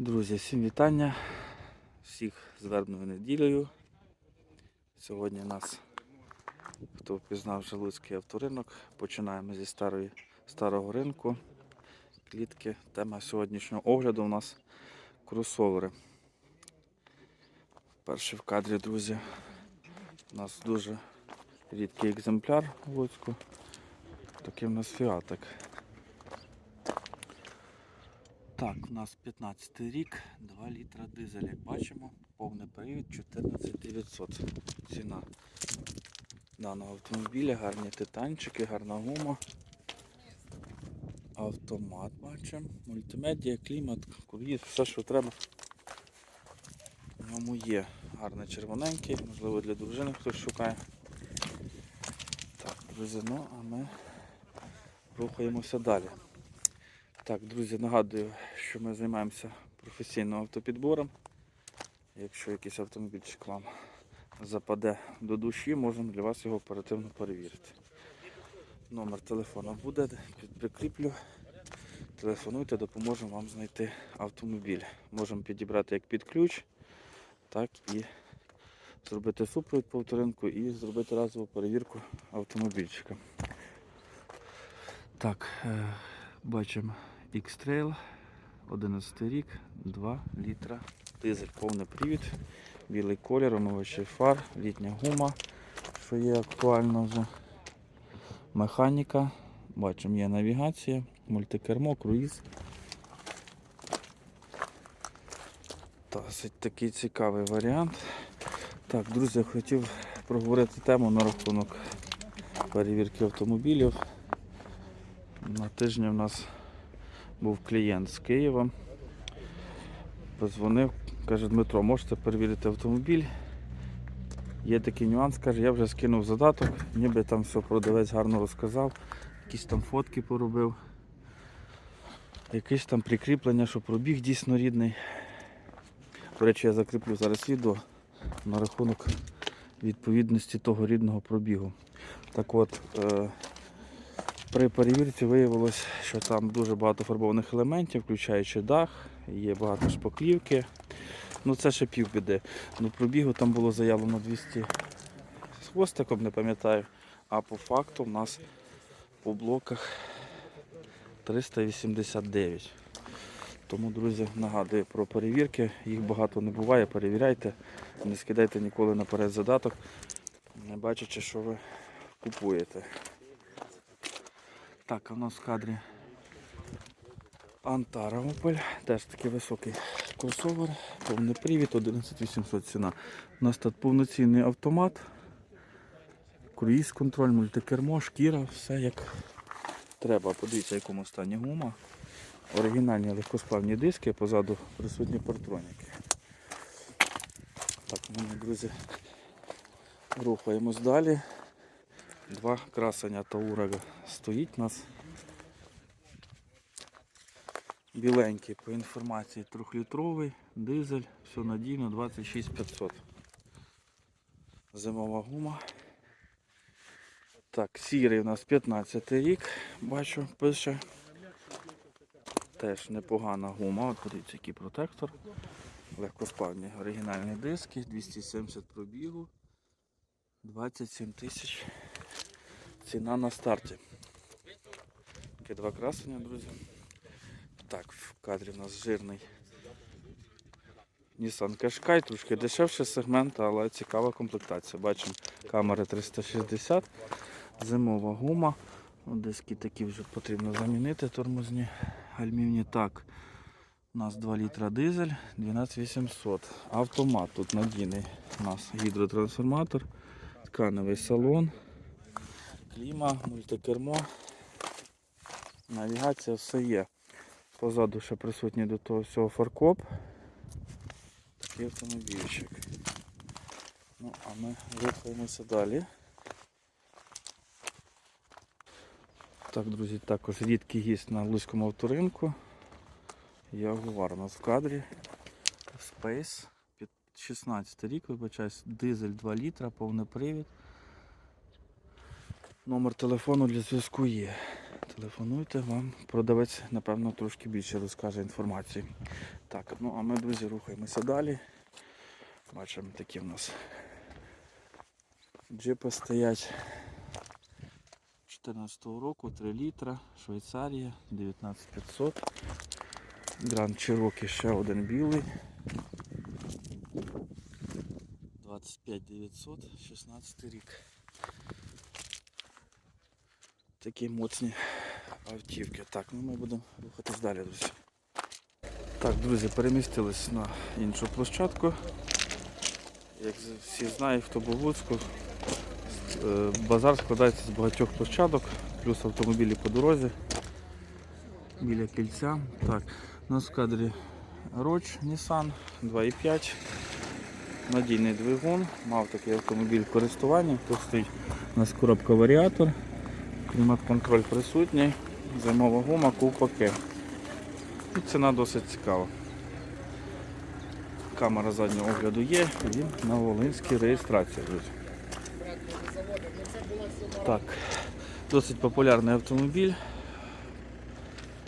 Друзі, всім вітання. Всіх з вербною неділею. Сьогодні у нас, хто впізнав Жалуцький авторинок, починаємо зі старої, старого ринку. Клітки. Тема сьогоднішнього огляду у нас кросовери. Перший в кадрі, друзі. У нас дуже рідкий екземпляр в Луцьку. Такий в нас фіатик. Так, у нас 15 рік, 2 літра дизель, як бачимо, повний привід 14900. Ціна даного автомобіля, гарні титанчики, гарна гума. Автомат бачимо, мультимедіа, клімат, круїз, все, що треба. В ньому є гарний червоненький, можливо для дружини хтось шукає. Так, друзі, ну а ми рухаємося далі. Так, друзі, нагадую, що ми займаємося професійним автопідбором. Якщо якийсь автомобільчик вам западе до душі, можемо для вас його оперативно перевірити. Номер телефону буде, прикріплю. Телефонуйте, допоможемо вам знайти автомобіль. Можемо підібрати як під ключ, так і зробити супровід по авторинку і зробити разову перевірку автомобільчика. Так, е, бачимо X-Trail, 11 рік, 2 літра дизель, повний привід, білий колір, омивачий фар, літня гума, що є актуально вже. Механіка, бачимо, є навігація, мультикермо, круїз. Досить такий цікавий варіант. Так, друзі, хотів проговорити тему на рахунок перевірки автомобілів. На тижні в нас був клієнт з Києва. Позвонив, каже, Дмитро, можете перевірити автомобіль. Є такий нюанс, каже, я вже скинув задаток, ніби там все продавець гарно розказав, якісь там фотки поробив, якесь там прикріплення, що пробіг дійсно рідний. До речі, я закріплю зараз відео на рахунок відповідності того рідного пробігу. Так от, е, при перевірці виявилось, що там дуже багато фарбованих елементів, включаючи дах, є багато шпаклівки. Ну це ще півбіди. Ну пробігу там було заявлено 200 з хвостиком, не пам'ятаю. А по факту в нас по блоках 389. Тому, друзі, нагадую про перевірки. Їх багато не буває, перевіряйте, не скидайте ніколи наперед задаток, не бачачи, що ви купуєте. Так, в нас в кадрі Антара Opel, теж такий високий кросовер, повний привід, 11800 ціна. У нас тут повноцінний автомат, круїз контроль, мультикермо, шкіра, все як треба. Подивіться, в якому стані гума. Оригінальні легкосплавні диски, позаду присутні партроніки. Так, ну, ми, друзі, рухаємось далі. Два красення Таурага стоїть у нас. Біленький по інформації трьохлітровий, дизель, все надійно 26500. Зимова гума. Так, сірий у нас 15 рік, бачу, пише. Теж непогана гума. От подивіться, який протектор. Легкоспавні оригінальні диски, 270 пробігу, 27 тисяч. Ціна на старті. Таке два красення, друзі. Так, в кадрі у нас жирний Nissan Qashqai, трошки дешевший сегмент, але цікава комплектація. Бачимо камери 360, зимова гума. От диски такі вже потрібно замінити тормозні гальмівні. Так, у нас 2 літра дизель, 12800. Автомат тут надійний. У нас гідротрансформатор, тканевий салон, кліма, мультикермо, навігація, все є. Позаду ще присутній до того всього фаркоп. Такий автомобільчик. Ну, а ми рухаємося далі. Так, друзі, також рідкий гість на Луцькому авторинку. Ягуар у нас в кадрі. Space. 16 рік, вибачаюсь, дизель 2 літра, повний привід. Номер телефону для зв'язку є. Телефонуйте вам, продавець, напевно, трошки більше розкаже інформації. Так, ну а ми, друзі, рухаємося далі. Бачимо, такі в нас джипи стоять. 14 року, 3 літра, Швейцарія, 19500. Гранд Cherokee ще один білий. 25900, 16 рік. Такі моцні автівки. Так, ну ми будемо рухатись далі, друзі. Так, друзі, перемістились на іншу площадку. Як всі знають, хто був в Луцьку, е, базар складається з багатьох площадок, плюс автомобілі по дорозі біля кільця. Так, у нас в кадрі Роч Nissan 2.5. Надійний двигун, мав такий автомобіль в користуванні. Тут стоїть у нас коробка варіатор, клімат-контроль присутній, зимова гума, ковпаки. І ціна досить цікава. Камера заднього огляду є, він на Волинській реєстрації. Так, досить популярний автомобіль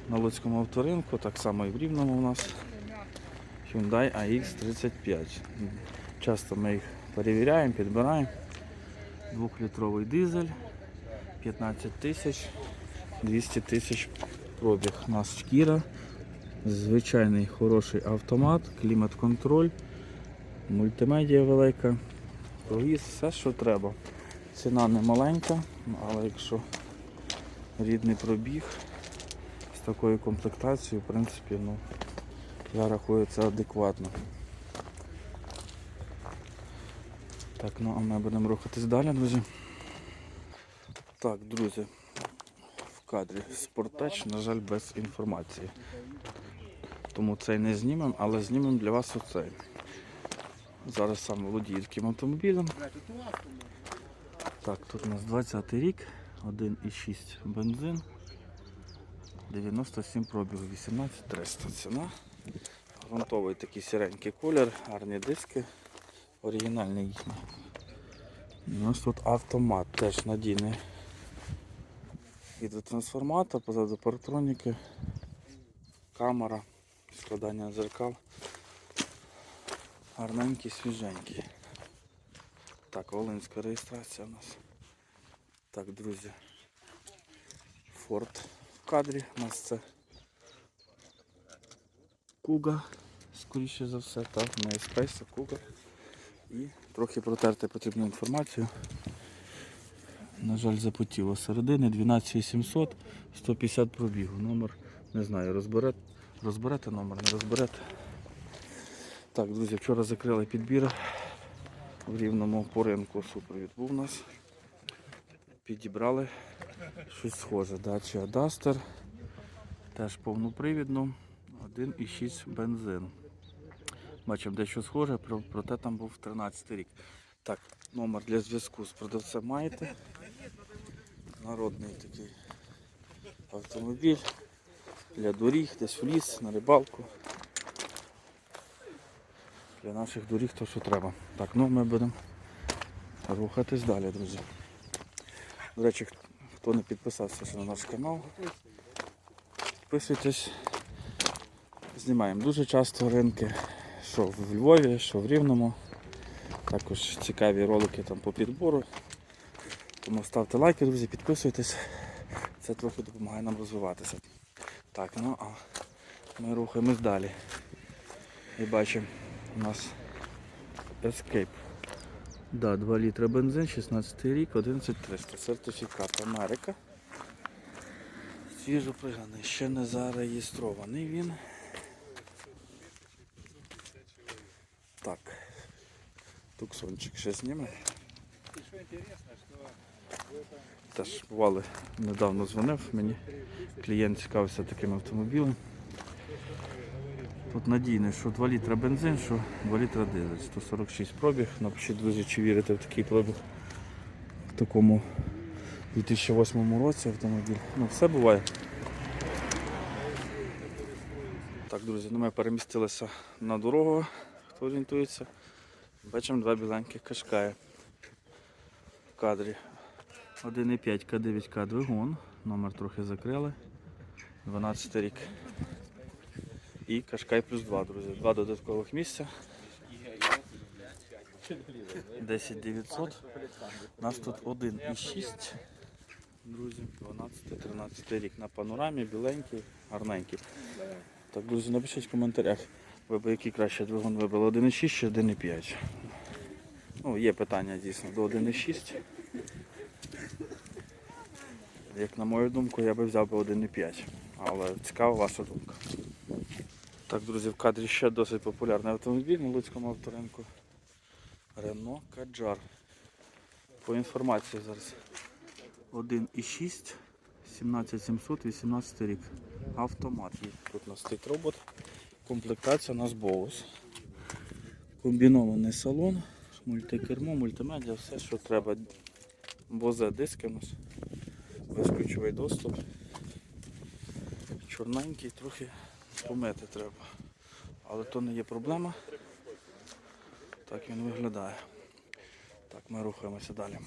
на Луцькому авторинку, так само і в Рівному у нас. Hyundai AX35. Часто ми їх перевіряємо, підбираємо. Двохлітровий дизель, 15 тисяч, 200 тисяч пробіг. У нас шкіра, звичайний хороший автомат, клімат-контроль, мультимедіа велика, круїз, все, що треба. Ціна не маленька, але якщо рідний пробіг з такою комплектацією, в принципі, ну, я рахую це адекватно. Так, ну а ми будемо рухатись далі, друзі. Так, друзі, в кадрі спортеч, на жаль, без інформації. Тому цей не знімемо, але знімемо для вас оцей. Зараз сам володію автомобілем. Так, тут у нас 20 рік, 1,6 бензин, 97 пробігу, 18300 ціна. Грунтовий такий сіренький колір, гарні диски, оригінальний їхній. У нас тут автомат теж надійний. Гідротрансформатор, позаду паратроніки, камера, складання зеркал. Гарненький, свіженький. Так, Волинська реєстрація у нас. Так, друзі. Форд в кадрі. У нас це Куга, скоріше за все, так, MySpace, Куга. І трохи протерти потрібну інформацію. На жаль, запотіло середини 12800, 150 пробігу. Номер, не знаю, розберете, розберете номер, не розберете. Так, друзі, вчора закрили підбір в рівному по ринку супровід був у нас. Підібрали щось схоже. Dacia Duster. Теж повнопривідно. 1,6 бензин. Бачимо дещо схоже, проте там був 13 рік. Так, номер для зв'язку з продавцем маєте. Народний такий автомобіль для доріг, десь в ліс, на рибалку. Для наших доріг то, що треба. Так, ну ми будемо рухатись далі, друзі. До речі, хто не підписався ще на наш канал, підписуйтесь. Знімаємо дуже часто ринки, що в Львові, що в Рівному. Також цікаві ролики там по підбору. Тому ставте лайки, друзі, підписуйтесь. Це трохи допомагає нам розвиватися. Так, ну а ми рухаємось далі. І бачимо у нас Escape. Да, 2 літра бензин, 16 рік, 11300. Сертифікат Америка. Свіжо приганий, ще не зареєстрований він. Так. Туксончик ще зніме. Теж бували, недавно дзвонив мені. Клієнт цікавився таким автомобілем. Тут надійний, що 2 літра бензин, що 2 літра дизель. 146 пробіг. Напишіть, друзі, чи вірите в такий пробіг в такому 2008 році автомобіль. Ну, все буває. Так, друзі, ну ми перемістилися на дорогу, хто орієнтується. Бачимо два біленьких кашкая в кадрі. 1,5 К9К двигун, номер трохи закрили. 12 рік. І Кашкай плюс 2, друзі. Два додаткових місця. 10 900. У нас тут 1,6. Друзі, 12-13 рік на панорамі, біленький, гарненький. Так, друзі, напишіть в коментарях, ви б який краще двигун вибрали 1,6 чи 1,5. Ну, є питання дійсно до 1,6. Як на мою думку, я би взяв би 1,5. Але цікава ваша думка. Так, друзі, в кадрі ще досить популярний автомобіль на Луцькому авторинку. Renault Kadjar. По інформації зараз 1,6, 17700, 18 рік. Автомат. Тут у нас стоїть робот. Комплектація у нас Bose. Комбінований салон, мультикермо, мультимедіа, все, що треба. Бозе диски у нас. Безключовий доступ. Чорненький, трохи помити треба. Але то не є проблема. Так він виглядає. Так, ми рухаємося далі.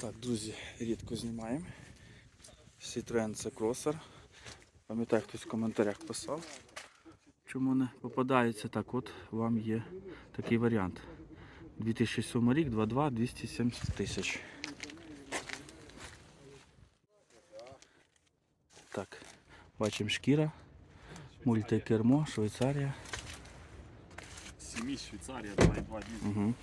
Так, друзі, рідко знімаємо. Citroen це кросер. Пам'ятаю, хтось в коментарях писав. Чому не попадається так, от вам є такий варіант. 2007 рік, 2.2, 270 тисяч. Так, бачимо шкіра, мультикермо, Швейцарія. Сімі Швейцарія, 2,2 дізель. Угу.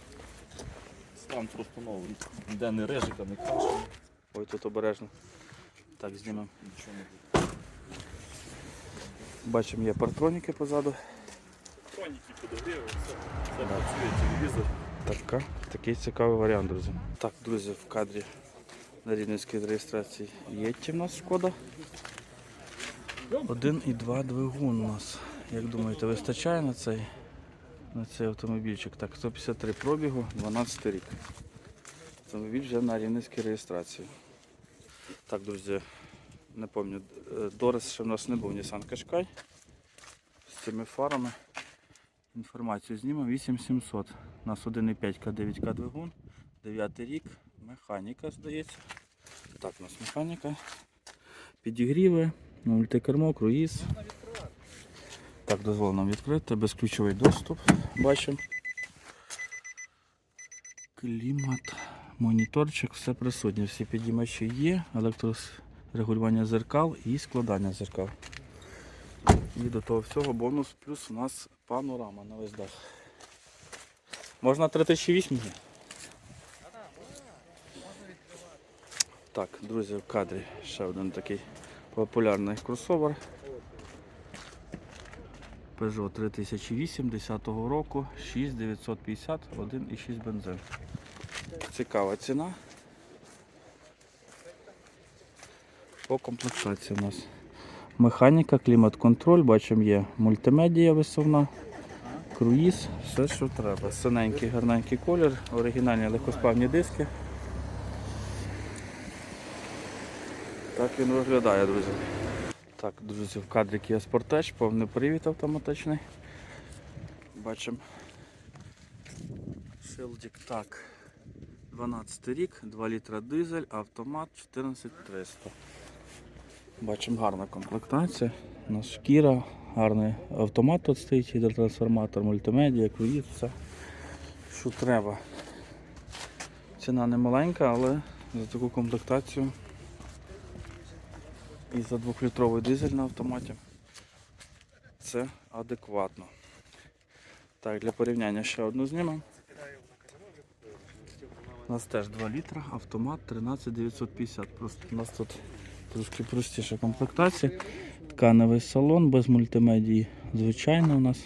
Стан просто новий. Ніде не режика, не каша, Ой, тут обережно. Так, знімемо. нічого не буде. Бачимо, є партроніки позаду. Троніки подогріли, все. Все працює, телевізор. Така, такий цікавий варіант, друзі. Так, друзі, в кадрі на рівненській реєстрації є в нас шкода. Один і два двигун у нас. Як думаєте, вистачає на цей, на цей автомобільчик? Так, 153 пробігу, 12 рік. Автомобіль вже на рівненській реєстрації. Так, друзі, не пам'ятаю, Дорес ще в нас не був Nissan Qashqai. З цими фарами. Інформацію знімемо 8700. У нас 1,5 К9К двигун, 9 рік, механіка, здається. Так, у нас механіка. Підігріви, мультикермо, круїз. Так, дозволено відкрити, безключовий доступ. Бачимо. Клімат, моніторчик, все присутнє. Всі підіймачі є, електрорегулювання зеркал і складання зеркал. І до того всього бонус плюс у нас панорама на весь дах. Можна 3008 є? Так, друзі, в кадрі ще один такий популярний кросовер. Peugeot 3008 10 року, 6950, 1,6 бензин. Цікава ціна. По комплектації у нас. Механіка, клімат-контроль, бачимо є мультимедія висувна, круїз, все що треба. Синенький, гарненький колір, оригінальні легкосплавні диски. Так він виглядає, друзі. Так, друзі, в кадрі Kia Sportage, повний привід автоматичний. Бачимо. Шилдік так. 12 рік, 2 літра дизель, автомат 14300. Бачимо гарна комплектація. У нас шкіра, гарний автомат тут стоїть, гідротрансформатор, мультимедіа, круїз, все, що треба. Ціна не маленька, але за таку комплектацію і за 2-літровий дизель на автоматі це адекватно. Так, для порівняння ще одну знімемо. У нас теж 2 літра, автомат 13950. Просто у нас тут трошки простіша комплектація. Тканевий салон без мультимедії. Звичайно у нас.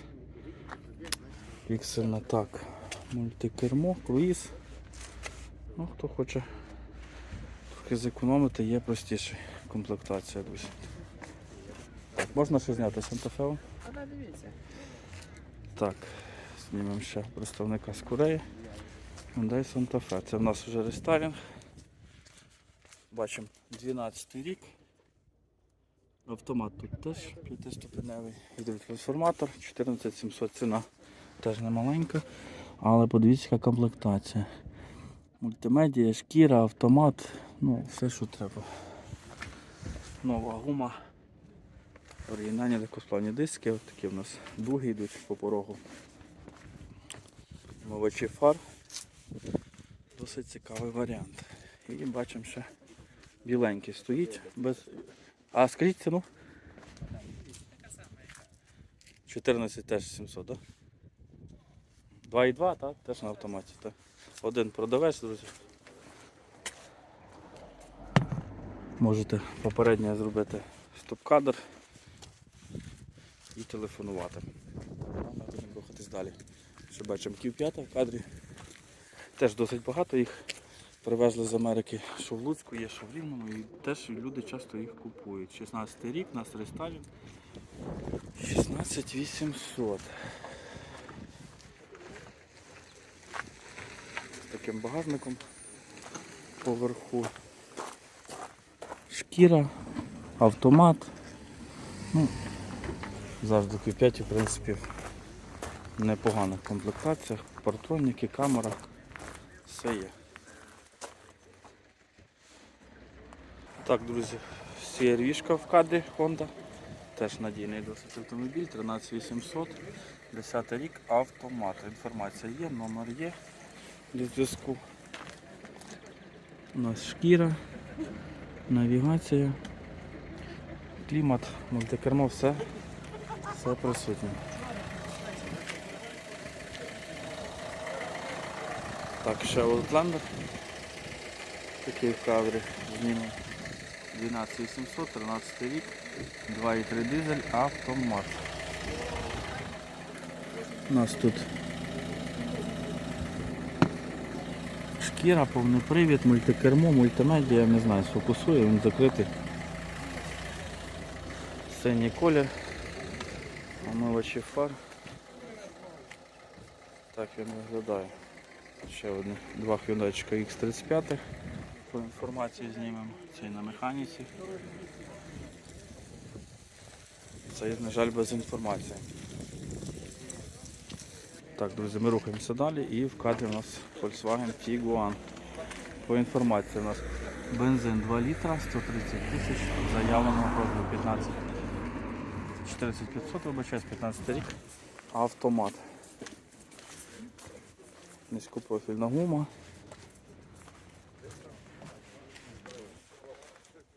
Піксельна так. Мультикермо, круїз. Ну, хто хоче трохи зекономити, є простіша комплектація, друзі. Так, можна ще зняти Санта-Фео? Так, знімемо ще представника з Кореї. Hyundai Santa Fe. Це в нас вже рестайлінг. Бачимо 12 рік. Автомат тут теж п'ятиступеневий гідротрансформатор, 14700 ціна теж не маленька, але подивіться яка комплектація. Мультимедія, шкіра, автомат, ну все що треба. Нова гума. Оригінальні легкосплавні диски, от такі в нас дуги йдуть по порогу. Мовичі фар. Досить цікавий варіант. І бачимо ще біленький стоїть без. А скажіть ціну? 14 теж 700, так? Да? 2,2, так? Теж на автоматі. Так? Один продавець, друзі. Можете попередньо зробити стоп-кадр і телефонувати. Ми будемо рухатись далі. Ще бачимо Q5 в кадрі. Теж досить багато їх привезли з Америки, що в Луцьку є, що в Рівному, і теж люди часто їх купують. 16 рік, нас рестайлінг. 16 800. З таким багажником поверху. Шкіра, автомат. Ну, завжди Q5, в принципі, в непоганих комплектаціях. Партроніки, камера, все є. Так, друзі, CRV в кадрі Honda. Теж надійний досить автомобіль, 13800, 10 рік, автомат. Інформація є, номер є для зв'язку. У нас шкіра, навігація, клімат, мультикермо, все, все присутнє. Так, ще Outlander. Такий в кадрі знімемо. 12800, 13 рік, 2,3 дизель, автомат. У нас тут шкіра, повний привід, мультикермо, мультимедіа, не знаю, сфокусує, він закритий. Синій колір, омивачі фар. Так він виглядає. Ще одне, два Hyundai X35 по інформації знімемо. Цей на механіці. Це, на жаль, без інформації. Так, друзі, ми рухаємося далі і в кадрі у нас Volkswagen Tiguan. По інформації у нас бензин 2 літра, 130 тисяч, заявленого пробігу 15 14500, вибачаюсь, 15 рік. Автомат. Низькопрофільна гума.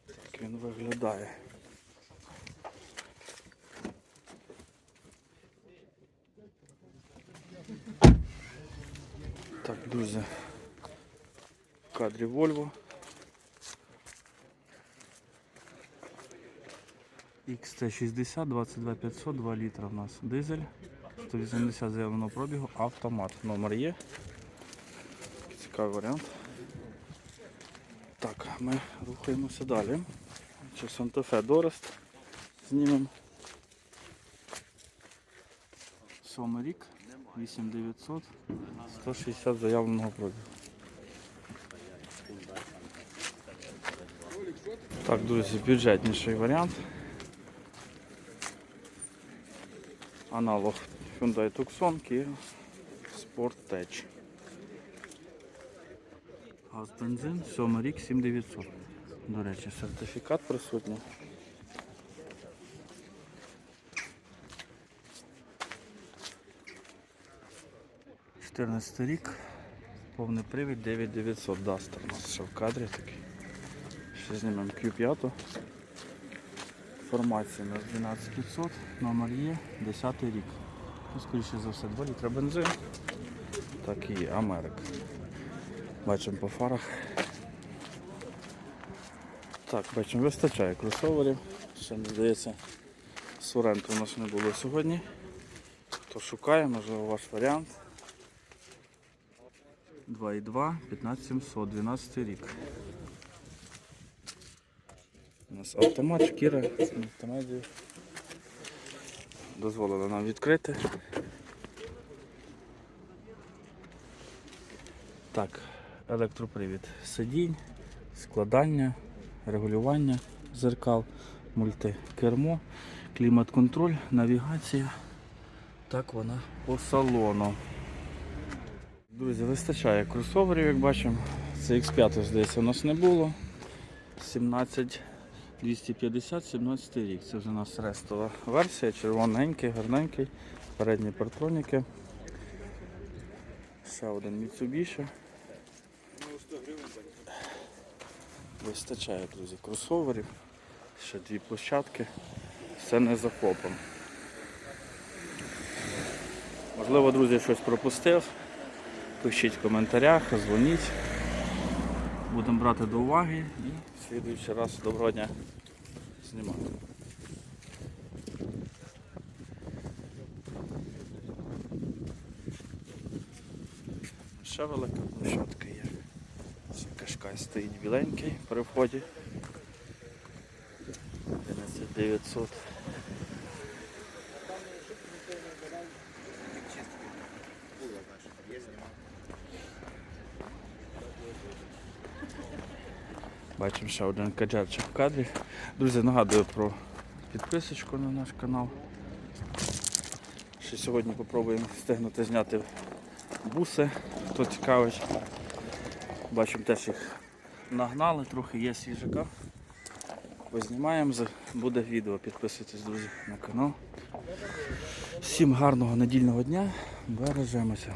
Так він виглядає. Друзі. Кадрі Volvo. XT60, 22500, 2 літра в нас дизель. 180 заявленого пробігу, автомат. Номер є. Цікавий варіант. Так, ми рухаємося далі. Чи Санта-Фе Дорест знімемо. Сьомий рік, 8900, 160 заявленого пробігу. Так, друзі, бюджетніший варіант. Аналог Hyundai Tucson Kia Sportage. Газ бензин, 7 рік, 7900. До речі, сертифікат присутній. Чотирнадцятий рік, повний привід 9900 Duster. У нас ще в кадрі такий. Ще знімемо Q5. Інформація у нас 12500, номер є, 10 рік. Ну, скоріше за все, 2 літра бензин. Так і Америка. Бачимо по фарах. Так, бачимо, вистачає кросоверів. Ще не здається, Суренту у нас не було сьогодні. Хто шукає, можливо, ваш варіант. 2,2, 15700, 12 рік. У нас автомат, шкіра, автоматів. Дозволили нам відкрити. Так, електропривід сидінь, складання, регулювання зеркал, мультикермо, клімат-контроль, навігація. Так вона по салону. Друзі, вистачає кросоверів, як бачимо. Це X5, здається, у нас не було. 17 250 17 рік. Це вже у нас рестова версія, червоненький, гарненький, передні партроніки. Ще один Mitsubishi. Вистачає, друзі, кросоверів. Ще дві площадки. Все не захопом. Можливо, друзі, щось пропустив. Пишіть в коментарях, дзвоніть. Будемо брати до уваги і в слідуючий раз доброго дня знімати. Ще велика площадка є. Кашкай стоїть біленький при вході. 11900. Бачимо ще один каджарчик в кадрі. Друзі, нагадую про підписочку на наш канал. Ще сьогодні спробуємо встигнути зняти буси, хто цікавить. Бачимо теж їх нагнали, трохи є свіжака. Познімаємо, буде відео. Підписуйтесь, друзі, на канал. Всім гарного недільного дня. Бережемося.